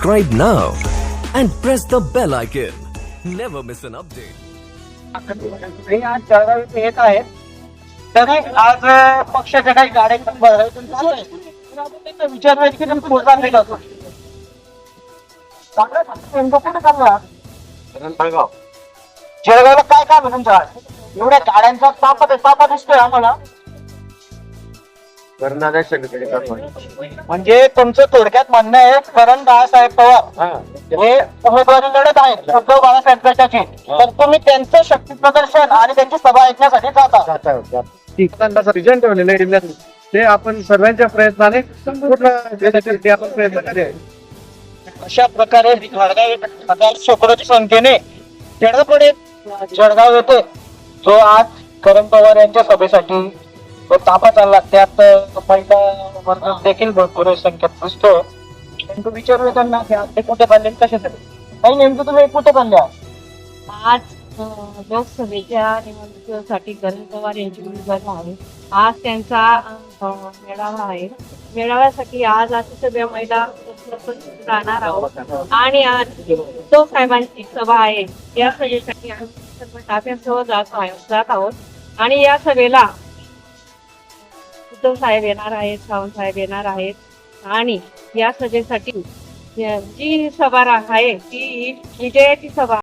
subscribe now and press the bell icon. Never miss an update. हे आज जळगाव इथे येत आहेत तरी आज अं, पक्षाच्या काही भरायचं चालू आहे. त्यांना विचारूया की नेमकं बोलता नाही नेमकं कुठे चालला जळगावला काय काम आहे तुमचं आज? एवढ्या गाड्यांचा तापा तापा दिसतोय आम्हाला म्हणजे तुमचं थोडक्यात म्हणणं आहे करण बाळासाहेब पवार हे. उमेदवारी लढत आहेत उद्धव बाळासाहेब गटाचे तर तुम्ही त्यांचं शक्ती प्रदर्शन आणि त्यांची सभा ऐकण्यासाठी जाता. रिजन ठेवलेलं आहे जिल्ह्यात ते आपण सर्वांच्या प्रयत्नाने संपूर्ण आपण प्रयत्न करूया अशा प्रकारे हजार शेकडोच्या संख्येने खेळापडे जळगाव येथे जो आज करण पवार यांच्या सभेसाठी जो तापा त्यात महिला वर्ग देखील भरपूर संख्येत दिसतो नेमकं विचारूया त्यांना की आज ते कुठे चालले आणि कशासाठी काही नेमकं तुम्ही कुठे चालले आहात? आज अ, लोकसभेच्या निवडणुकीसाठी करण पवार यांची उमेदवारी आहे. आज त्यांचा अ, मेळावा आहे. मेळाव्यासाठी आज आम्ही सगळ्या महिला उपस्थित राहणार आहोत. आणि आज उद्धव साहेबांची सभा आहे. या सभेसाठी आम्ही सर्व ताफ्यासह जात आहोत जात आहोत. आणि या सभेला उद्धव साहेब येणार आहेत सावंत साहेब येणार आहेत. आणि या सभेसाठी जी सभा आहे ती विजयाची सभा